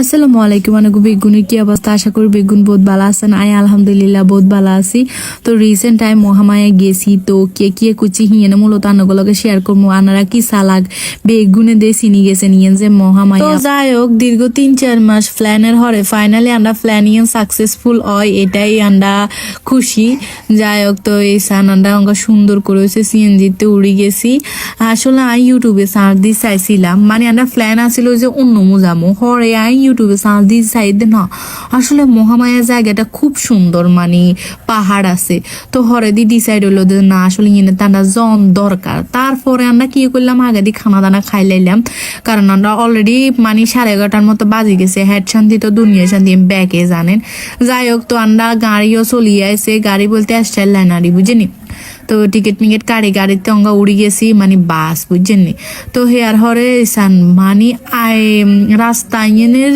আসসালামু আলাইকুম অনেক বেগুনের কি অবস্থা? আশা করি বেগুন বহুত ভালো আছেন। আয় আলহামদুলিল্লাহ, বহুত ভালো আছি। তো রিসেন্ট টাইম মহামায়া গেছি, তো কে কে কুচি হিয়েন মূলত আনগুলোকে শেয়ার করব আনারা কি সালাক? বেগুনে দিয়ে চিনি গেছেন ইয়েন যে মহামায়া। যাই হোক, দীর্ঘ তিন চার মাস প্ল্যানের হরে। ফাইনালি আমরা প্ল্যান ইয়েন সাকসেসফুল হয়, এটাই আমরা খুশি। যাই হোক, তো এই সান আমরা সুন্দর করে হয়েছে, সিএনজিতে উড়ে গেছি। আসলে আমি ইউটিউবে সার্চ দিয়ে চাইছিলাম। মানে আমরা প্ল্যান আছিল যে অন্য মুজামো হরে, আই ইউটিউবে সার্চ দিয়ে না। আসলে মহামায়া জায়গাটা খুব সুন্দর মানে পাহাড় আছে। তো হরে দিয়ে ডিসাইড হলো যে না, আসলে ইয়ে তারা জন দরকার। তারপরে আমরা কি করলাম? আগে দিয়ে খানা দানা খাই লাইলাম। কারণ আমরা অলরেডি মানে সাড়ে এগারোটার মতো বাজে গেছে। হেড শান্তি তো দুনিয়া শান্তি ব্যাগে জানেন। যাই হোক, তো আমরা গাড়িও চলিয়ে আসে গাড়ি বলতে আসছে লাইনারি বুঝিনি? তো টিকিট মিকেট কাড়ি গাড়িতে অঙ্গা উড়ি গেছি মানে বাস, বুঝছেন নি? তো হেয়ার হরে সান মানে আই রাস্তা ইয়েনের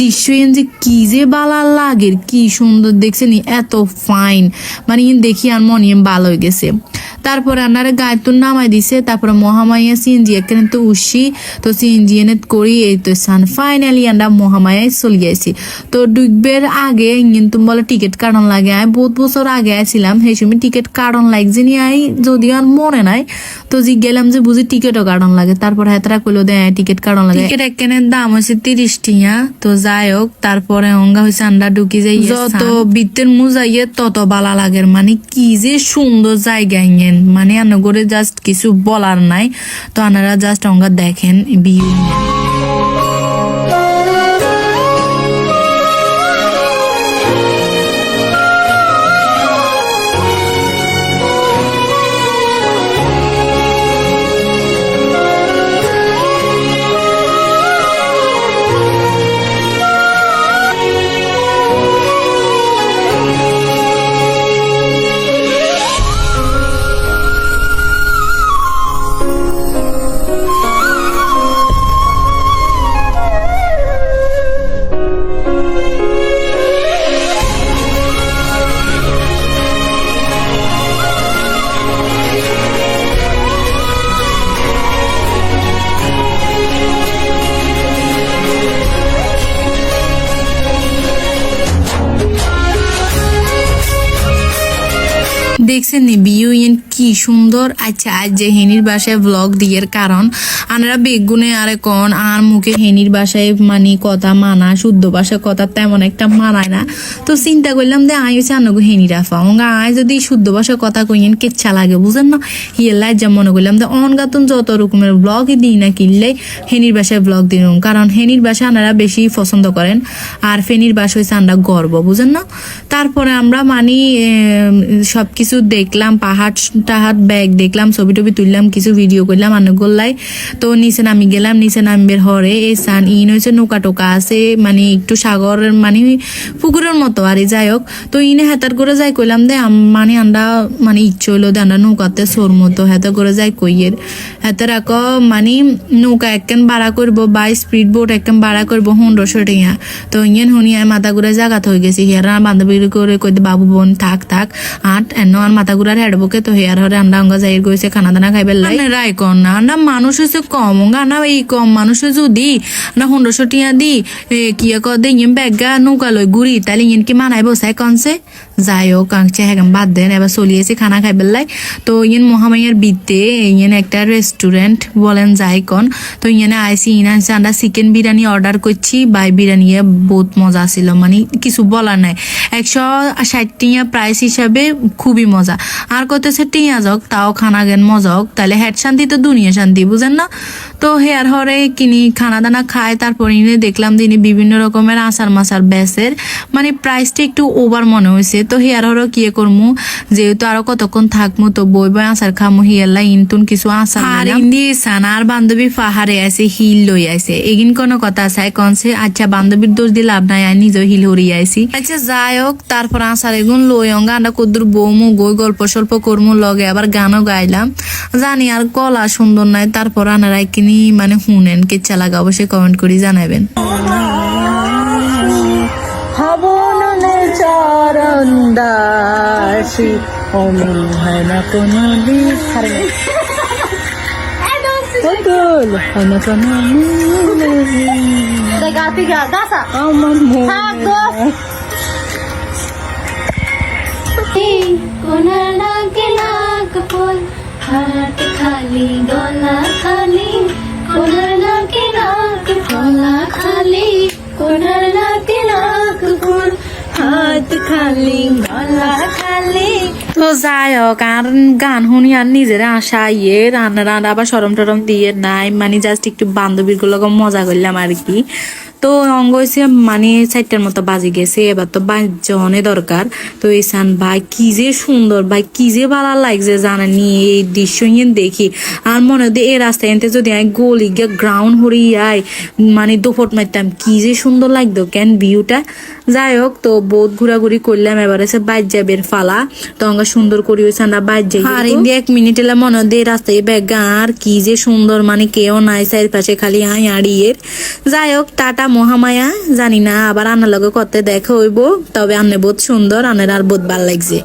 দৃশ্য ইন যে কি যে বালা লাগের, কি সুন্দর দেখছেন এত ফাইন মানে ইন দেখি আর মন ভালো হয়ে গেছে। তারপরে আনারে তো নামাই দিছে তারপরে মহামায়া সিএনজি এখানে তো উসি তো সিএনজি এনে করি এই তো সান ফাইনালি আমরা মহামায়ায় চলে গেছি। তো ডুববের আগে কিন্তু বলে টিকিট কাটন লাগে আমি বহুত বছর আগে আছিলাম সেই সময় টিকিট কাটন লাগছে নি আই যদিও আর মনে নাই তো জি গেলাম যে বুঝি টিকিটও কাটন লাগে তারপর হেতরা কইলো দে টিকিট কাটন লাগে। টিকিট একখানের দাম হচ্ছে তিরিশ টিয়া তো যাই হোক তারপরে অঙ্গা হয়েছে আন্ডা ঢুকি যাই যত বৃত্তের মুজাইয়ে তত বালা লাগের মানে কি যে সুন্দর জায়গা ইয়েন মানে আনগরে জাস্ট কিছু বলার নাই। তো আনারা জাস্ট অঙ্গা দেখেন বিউ দেখছেন নি? বিউ ইন কি সুন্দর। আচ্ছা আজ যে হেনির বাসায় ব্লগ দিয়ের কারণ, আনারা বেগুনে আরে কন, আর মুখে হেনির বাসায় মানে কথা মানা, শুদ্ধ ভাষায় কথা তেমন একটা মানায় না। তো চিন্তা করলাম যে আই হচ্ছে আনগো হেনি রাফা অঙ্গা, আয় যদি শুদ্ধ ভাষায় কথা কইয়েন, কেচ্ছা লাগে, বুঝেন না? হিয়েলাই যা মনে করলাম যে অনগাতন যত রকমের ব্লগই দিই না কিনলে হেনির বাসায় ব্লগ দিন কারণ হেনির বাসা আনারা বেশি পছন্দ করেন, আর ফেনির বাসা হয়েছে আমরা গর্ব, বুঝেন না? তারপরে আমরা মানে সব কিছু দেখলাম পাহাড় টাহাট ব্যাগ দেখলাম ছবি টবি তুললাম কিছু ভিডিও করলাম আনে গোল্লাই। তো নিচে নামি গেলাম নিচে নামবের হরে এই সান ইন হয়েছে নৌকা টোকা আছে মানে একটু সাগরের মানে পুকুরের মতো আর যাই হোক তো ইনে হেতার করে যাই কইলাম দে মানে আমরা মানে ইচ্ছে হইল দে আমরা নৌকাতে সোর মতো হেতার করে যাই কইয়ের। হেতার আক মানে নৌকা একখান ভাড়া করব বা স্পিড বোট একখান ভাড়া করব পনেরোশো টিয়া তো ইয়েন শুনি আমি মাথা ঘুরে জাগাত হয়ে গেছি হেয়ারা বান্ধবী করে কই দে, বাবু বোন থাক থাক আট এন আর মাথা ঘুরার হেডবকে তো? হেয়ার হরে আন্ডা অঙ্গা যাই গেছে খানা দানা খাইবে লাই। রায় কন না আন্ডা মানুষ হচ্ছে কম অঙ্গা না এই কম, মানুষ যদি না পনেরোশো টিয়া দি কিয়া কি ক দে ইয়েন ব্যাগা নৌকা লই ঘুরি তাহলে ইন কি মানাই বসাই কনসে যাই হোক কাঁকছে হ্যাঁ বাদ দেন, এবার চলিয়েছে খানা খাই বেলাই তো ইয়েন মহামাইয়ার বিদ্যে ইয়েন একটা রেস্টুরেন্ট বলেন যাই কন তো ইয়েনে আইসি ইন আনছে আমরা চিকেন বিরিয়ানি অর্ডার করছি, বাই বিরিয়ানি বহুত মজা ছিল মানে কিছু বলার নাই। একশো ষাট টিয়া প্রাইস হিসাবে খুবই মজা। আর কতেছে টিয়া যাক তাও খানা গেন মজা হোক তাহলে হেড শান্তি তো দুনিয়া শান্তি, বুঝেন না? তো হেয়ার হরে কিনি খানা দানা খায় তারপর ইনে দেখলাম দিনে বিভিন্ন রকমের আচার মাচার ব্যাসের মানে প্রাইসটা একটু ওভার মনে হয়েছে তো হেয়ার হরে কি করমু? যেহেতু আরও কতক্ষণ থাকমু তো বই বই আচার খামু হিয়াল্লা ইনতুন কিছু আচার আর ইন্দি সানার বান্ধবী পাহাড়ে আছে হিল লই আছে এগিন কোনো কথা আছে কনসে আচ্ছা বান্ধবীর দোষ দিয়ে লাভ নাই আমি নিজেও হিল হরি আইছি। আচ্ছা যাই হোক তারপর আচার এগুন লই অঙ্গা আন্ডা কদ্দুর বৌমু গই গল্প সল্প করমু লগে আবার গানও গাইলাম। জানি আর গলা সুন্দর নাই তারপর আনারাই কিনি মানে শুনেন কেচ্ছা লাগা অবশ্যই কমেন্ট করে জানাবেন। হয় না কোনো কোন নাক খালি গলা খালি কোনার নাকে নাক গলা খালি কোনার নাকে নাক হাত খালি গলা খালি তো যাই হোক, আর গান শুনি আর নিজের আশা ইয়ে রান্না রান্না আবার সরম টরম দিয়ে নাই। মানে জাস্ট একটু বান্ধবীরগুলো মজা করলাম আর কি। তো অঙ্গ হয়েছে মানে চারটার মতো বাজে গেছে এবার তো বাজনে দরকার। তো ইসান ভাই কি যে সুন্দর ভাই কি যে ভালো লাগছে জানানি এই দৃশ্য দেখি। আর মনে হয় এই রাস্তায় এনতে যদি আমি গলি গিয়ে গ্রাউন্ড হরি আই মানে দুপট মারতাম কি যে সুন্দর লাগতো কেন ভিউটা যাই হোক তো বহুত ঘোরাঘুরি করলাম এবার এসে বাইর যাবের ফালা। তো আমরা সুন্দর করি ওই সান্ডা বাইর যাই আর ইন্দি এক মিনিট এলে মনে হয় দে রাস্তায় ব্যাগ আর কি যে সুন্দর মানে কেউ নাই চারিপাশে খালি আই আড়িয়ের যাই হোক টাটা মহামায়া, জানি না, আবার আনার লগে করতে দেখা হইব, তবে আনে বহুত সুন্দর আনের আর বহুত ভালো লাগছে।